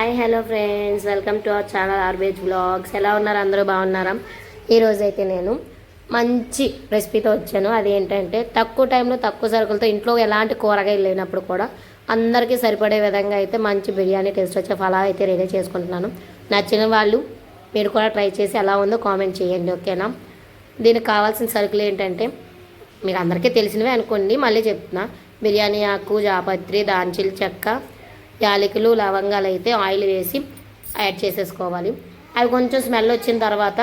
Hi hello friends. Welcome to our channel ఆర్బేజ్ blogs ఎలా ఉన్నారు? అందరూ బాగున్నారా? ఈరోజు అయితే నేను మంచి రెసిపీతో వచ్చాను. అదేంటంటే తక్కువ టైంలో తక్కువ సరుకులతో ఇంట్లో ఎలాంటి కూరగాయలు లేనప్పుడు కూడా అందరికీ సరిపడే విధంగా అయితే మంచి బిర్యానీ టేస్ట్ వచ్చే ఫలా అయితే రెడీ చేసుకుంటున్నాను. నచ్చిన వాళ్ళు మీరు కూడా ట్రై చేసి ఎలా ఉందో కామెంట్ చేయండి ఓకేనా దీనికి కావాల్సిన సరుకులు ఏంటంటే మీకు అందరికీ తెలిసినవే అనుకోండి. మళ్ళీ చెప్తున్నా. బిర్యానీ ఆకు జాపత్రి దాల్చిన చెక్క యాలకులు లవంగాలు అయితే ఆయిల్ వేసి యాడ్ చేసేసుకోవాలి. అవి కొంచెం స్మెల్ వచ్చిన తర్వాత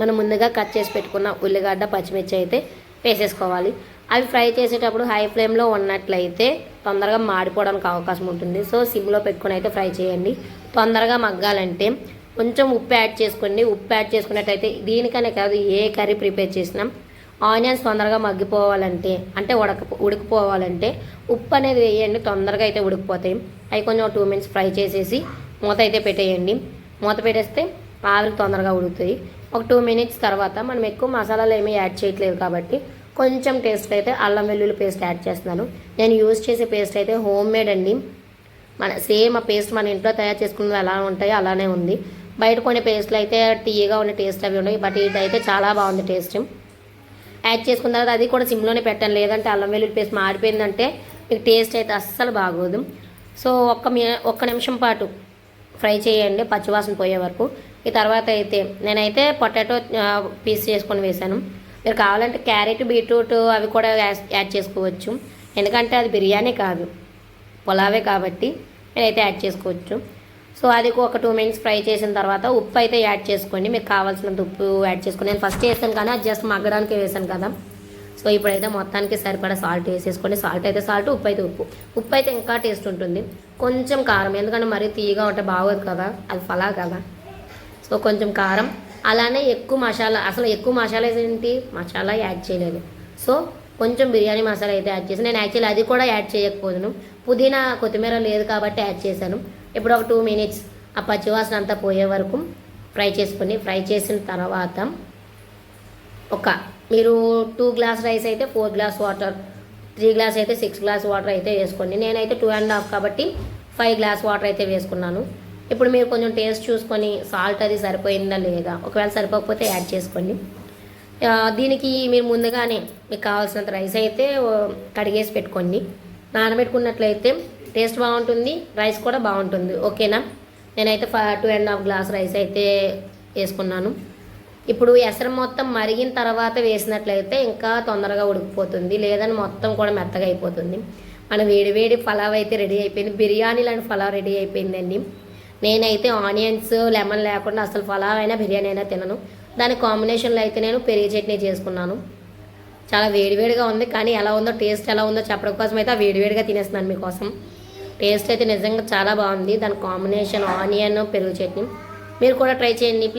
మనం ముందుగా కట్ చేసి పెట్టుకున్న ఉల్లిగడ్డ పచ్చిమిర్చి అయితే వేసేసుకోవాలి. అవి ఫ్రై చేసేటప్పుడు హై ఫ్లేమ్లో ఉన్నట్లయితే తొందరగా మాడిపోవడానికి అవకాశం ఉంటుంది. సో సిమ్లో పెట్టుకుని అయితే ఫ్రై చేయండి. తొందరగా మగ్గాలంటే కొంచెం ఉప్పు యాడ్ చేసుకోండి. ఉప్పు యాడ్ చేసుకున్నట్టయితే దీనికనే కాదు ఏ కర్రీ ప్రిపేర్ చేసినా ఆనియన్స్ తొందరగా మగ్గిపోవాలంటే అంటే ఉడక ఉడికిపోవాలంటే ఉప్పు అనేది వేయండి తొందరగా అయితే ఉడికిపోతాయి. అవి కొంచెం టూ మినిట్స్ ఫ్రై చేసేసి మూత అయితే పెట్టేయండి. మూత పెట్టేస్తే ఆవిరి తొందరగా ఉడుకుతాయి. ఒక టూ మినిట్స్ తర్వాత మనం ఎక్కువ మసాలాలు ఏమీ యాడ్ చేయట్లేదు కాబట్టి కొంచెం టేస్ట్ అయితే అల్లం వెల్లుల్లి పేస్ట్ యాడ్ చేస్తున్నాను. నేను యూజ్ చేసే పేస్ట్ అయితే హోమ్ మేడ్ అండి. మన సేమ్ ఆ పేస్ట్ మన ఇంట్లో తయారు చేసుకున్నది ఎలా ఉంటాయో అలానే ఉంది. బయట కొన్ని పేస్ట్లు అయితే టీగా ఉన్న టేస్ట్ అవి ఉన్నాయి బట్ ఇదైతే చాలా బాగుంది టేస్ట్. యాడ్ చేసుకున్న తర్వాత అది కూడా సిమ్లోనే పెట్టండి లేదంటే అల్లం వెల్లుల్లి పేస్ట్ మారిపోయిందంటే మీకు టేస్ట్ అయితే అస్సలు బాగోదు. సో ఒక్క మీ ఒక్క నిమిషం పాటు ఫ్రై చేయండి పచ్చివాసన పోయే వరకు. ఈ తర్వాత అయితే నేనైతే పొటాటో పీస్ చేసుకొని వేశాను. మీరు కావాలంటే క్యారెట్ బీట్రూట్ అవి కూడా యాడ్ చేసుకోవచ్చు. ఎందుకంటే అది బిర్యానీ కాదు పులావే కాబట్టి నేనైతే యాడ్ చేసుకోవచ్చు. సో అది ఒక టూ మినిట్స్ ఫ్రై చేసిన తర్వాత ఉప్పు అయితే యాడ్ చేసుకోండి. మీకు కావాల్సినంత ఉప్పు యాడ్ చేసుకోండి. నేను ఫస్ట్ వేసాను కానీ అది జస్ట్ మగ్గడానికి వేసాను కదా. సో ఇప్పుడైతే మొత్తానికి సరిపడా సాల్ట్ వేసేసుకోండి. సాల్ట్ అయితే సాల్ట్ ఉప్పు అయితే ఉప్పు. ఉప్పు అయితే ఇంకా టేస్ట్ ఉంటుంది. కొంచెం కారం ఎందుకంటే మరీ తీయగా ఉంటే బాగోదు కదా అది ఫలా కదా. సో కొంచెం కారం. అలానే ఎక్కువ మసాలా అసలు ఎక్కువ మసాలా ఏంటి? మసాలా యాడ్ చేయలేదు. సో కొంచెం బిర్యానీ మసాలా అయితే యాడ్ చేసాను నేను యాక్చువల్లీ అది కూడా యాడ్ చేయకపోదును. పుదీనా కొత్తిమీర లేదు కాబట్టి యాడ్ చేశాను. ఇప్పుడు ఒక టూ మినిట్స్ ఆ పచ్చివాసన అంతా పోయే వరకు ఫ్రై చేసుకుని ఫ్రై చేసిన తర్వాత ఒక మీరు టూ గ్లాస్ రైస్ అయితే four glass water three glass అయితే సిక్స్ గ్లాస్ వాటర్ అయితే వేసుకోండి. నేనైతే టూ అండ్ హాఫ్ కాబట్టి ఫైవ్ గ్లాస్ వాటర్ అయితే వేసుకున్నాను. ఇప్పుడు మీరు కొంచెం టేస్ట్ చూసుకొని సాల్ట్ అది సరిపోయిందా లేదా ఒకవేళ సరిపోకపోతే యాడ్ చేసుకోండి. దీనికి మీరు ముందుగానే మీకు కావాల్సినంత రైస్ అయితే కడిగేసి పెట్టుకోండి. నానబెట్టుకున్నట్లయితే టేస్ట్ బాగుంటుంది రైస్ కూడా బాగుంటుంది. ఓకేనా? నేనైతే two and half glass rice అయితే వేసుకున్నాను. ఇప్పుడు ఎసరు మొత్తం మరిగిన తర్వాత వేసినట్లయితే ఇంకా తొందరగా ఉడికిపోతుంది లేదని మొత్తం కూడా మెత్తగా అయిపోతుంది. మన వేడివేడి పలావ్ అయితే రెడీ అయిపోయింది. బిర్యానీ లాంటి పలావ్ రెడీ అయిపోయిందండి. నేనైతే ఆనియన్స్ లెమన్ లేకుండా అసలు పలావ్ అయినా బిర్యానీ అయినా తినను. దాని కాంబినేషన్లో అయితే నేను పెరుగు చట్నీ చేసుకున్నాను. చాలా వేడివేడిగా ఉంది కానీ ఎలా ఉందో టేస్ట్ ఎలా ఉందో చెప్పడం కోసం అయితే ఆ వేడివేడిగా తినేస్తున్నాను మీకోసం. టేస్ట్ అయితే నిజంగా చాలా బాగుంది. దాని కాంబినేషన్ ఆనియన్ పెరుగు చట్నీ. మీరు కూడా ట్రై చేయండి ప్లీజ్.